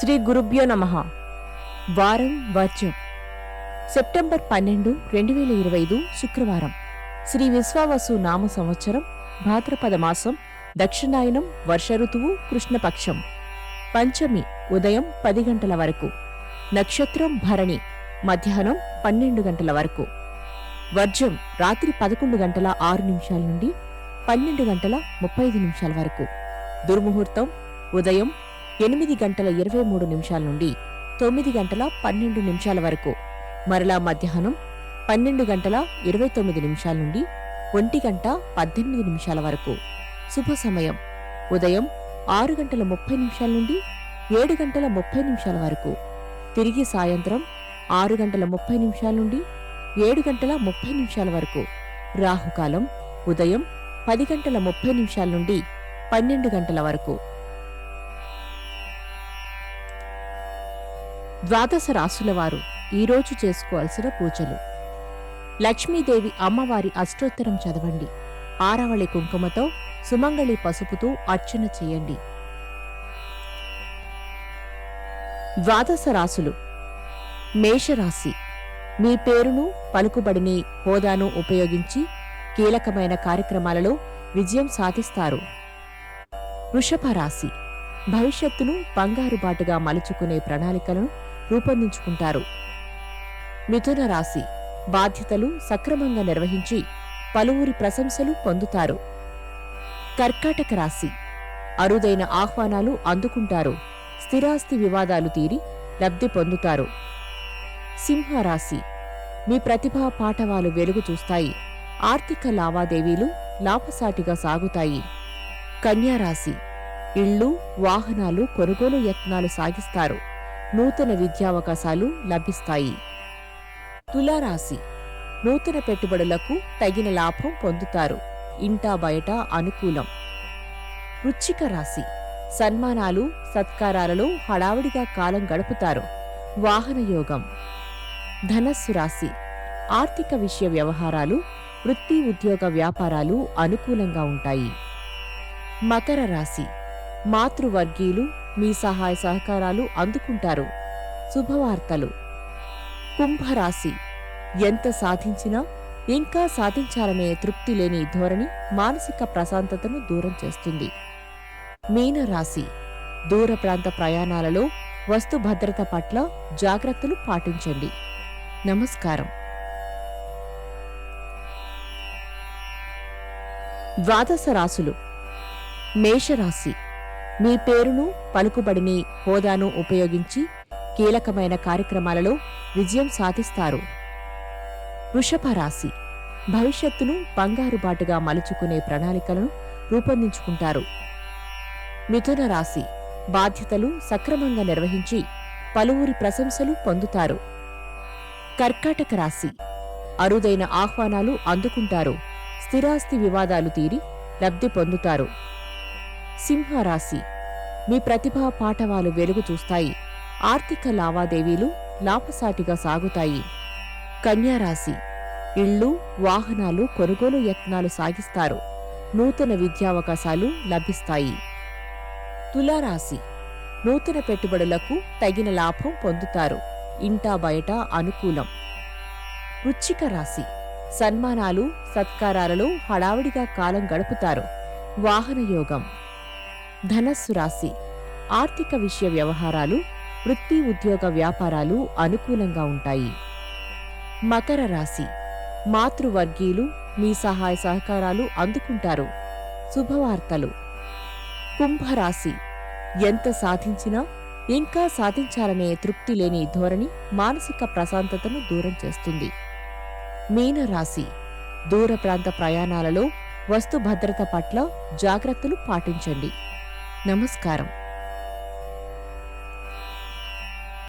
శ్రీ గురుభ్యో నమ. వారం వర్జం సెప్టెంబర్ పన్నెండు రెండు వేల ఇరవై ఐదు శుక్రవారం. శ్రీ విశ్వావసు నామ సంవత్సరం భాద్రపద మాసం దక్షిణాయనం వర్ష ఋతువు కృష్ణపక్షం. పంచమి ఉదయం పది గంటల వరకు. నక్షత్రం భరణి మధ్యాహ్నం పన్నెండు గంటల వరకు. వర్జం రాత్రి పదకొండు గంటల ఆరు నిమిషాల నుండి పన్నెండు గంటల ముప్పై ఐదు నిమిషాల వరకు. దుర్ముహూర్తం ఉదయం ఎనిమిది గంటల ఇరవై మూడు నిమిషాల నుండి తొమ్మిది గంటల పన్నెండు నిమిషాల వరకు. మరలా మధ్యాహ్నం పన్నెండు గంటల ఇరవై తొమ్మిది నిమిషాల నుండి ఒంటి గంట పద్దెనిమిది నిమిషాల వరకు. శుభ సమయం. ఉదయం ఆరు గంటల ముప్పై నిమిషాల నుండి ఏడు గంటల ముప్పై నిమిషాల వరకు. తిరిగి సాయంత్రం ఆరు గంటల ముప్పై నిమిషాల నుండి ఏడు గంటల ముప్పై నిమిషాల వరకు. రాహుకాలం. ఉదయం పది గంటల ముప్పై నిమిషాల నుండి పన్నెండు గంటల వరకు. ద్వాదశ రాసులవారు ఈరోజు చేసుకోవాల్సిన పూజలు. లక్ష్మీదేవి అమ్మవారి అష్టోత్తరం చదవండి. ఆరవళి కుంకుమతో సుమంగళి పసుపుతో అర్చన చేయండి. ద్వాదశ రాసులు మేషరాశి. మీ పేరును పలుకుబడిని హోదాను ఉపయోగించి కీలకమైన కార్యక్రమాలలో విజయం సాధిస్తారు. వృషభ రాశి భవిష్యత్తును బంగారు బాటుగా మలుచుకునే ప్రణాళికలను రూపొందించుకుంటారు. మిథున రాశి బాధ్యతలు సక్రమంగా నిర్వహించి పలువురి ప్రశంసలు పొందుతారు. కర్కాటక రాశి అరుదైన ఆహ్వానాలు అందుకుంటారు. స్థిరాస్తి వివాదాలు తీరి లబ్ధి పొందుతారు. సింహరాశి మీ ప్రతిభా పాఠవాలు వెలుగు చూస్తాయి. ఆర్థిక లావాదేవీలు లాభసాటిగా సాగుతాయి. కన్యారాశి ఇళ్ళు వాహనాలు కొనుగోలు యత్నాలు సాగిస్తారు. నూతన విద్యావకాశాలు లభిస్తాయి. తులారాశి. నూతన పెట్టుబడులకు తగిన లాభం పొందుతారు. ఇంటా బయట అనుకూలం. వృచ్చిక రాశి. సన్మానాలు సత్కారాలలో హడావిడిగా కాలం గడుపుతారు. వాహన యోగం. ధనస్సు రాశి. ఆర్థిక విషయ వ్యవహారాలు వృత్తి ఉద్యోగ వ్యాపారాలు అనుకూలంగా ఉంటాయి. మకర రాశి. మాతృవర్గీయులు మీ సహాయ సహకారాలు అందుకుంటారు. శుభవార్తలు. కుంభరాశి. ఎంత సాధించినా ఇంకా సాధించాలనే తృప్తి లేని ధోరణి మానసిక ప్రశాంతతను దూరం చేస్తుంది. మీనరాశి. దూర ప్రాంత ప్రయాణాలలో వస్తు భద్రత పట్ల జాగ్రత్తలు పాటించండి. నమస్కారం. ద్వాదశ రాశులు. మేషరాశి. మీ పేరును పలుకుబడిని హోదాను ఉపయోగించి కీలకమైన కార్యక్రమాలలో విజయం సాధిస్తారు. వృషభ రాశి భవిష్యత్తును బంగారు బాటుగా మలుచుకునే ప్రణాళికలను రూపొందించుకుంటారు. మిథున రాశి. బాధ్యతలు సక్రమంగా నిర్వహించి పలువురి ప్రశంసలు పొందుతారు. కర్కాటక రాశి. అరుదైన ఆహ్వానాలు అందుకుంటారు. స్థిరాస్తి వివాదాలు తీరి లబ్ధి పొందుతారు. సింహరాశి. మీ ప్రతిభా పాఠవాలు వెలుగు చూస్తాయి. ఆర్థిక లావాదేవీలు లాభసాటిగా సాగుతాయి. కన్యారాశి. ఇళ్ళు వాహనాలు కొనుగోలు యత్నాలు సాగిస్తారు. నూతన విద్యావకాశాలు లభిస్తాయి. తులారాశి. నూతన పెట్టుబడులకు తగిన లాభం పొందుతారు. ఇంటా బయట అనుకూలం. వృచ్చిక రాశి. సన్మానాలు సత్కారాలలో హడావిడిగా కాలం గడుపుతారు. వాహన యోగం. ధనస్సు రాశి. ఆర్థిక విషయ వ్యవహారాలు వృత్తి ఉద్యోగ వ్యాపారాలు అనుకూలంగా ఉంటాయి. మకర రాశి. మాతృవర్గీయులు మీ సహాయ సహకారాలు అందుకుంటారు. శుభవార్తలు. కుంభరాశి. ఎంత సాధించినా ఇంకా సాధించాలనే తృప్తి లేని ధోరణి మానసిక ప్రశాంతతను దూరం చేస్తుంది. మీనరాశి. దూర ప్రాంత ప్రయాణాలలో వస్తు భద్రత పట్ల జాగ్రత్తలు పాటించండి. నమస్కారం.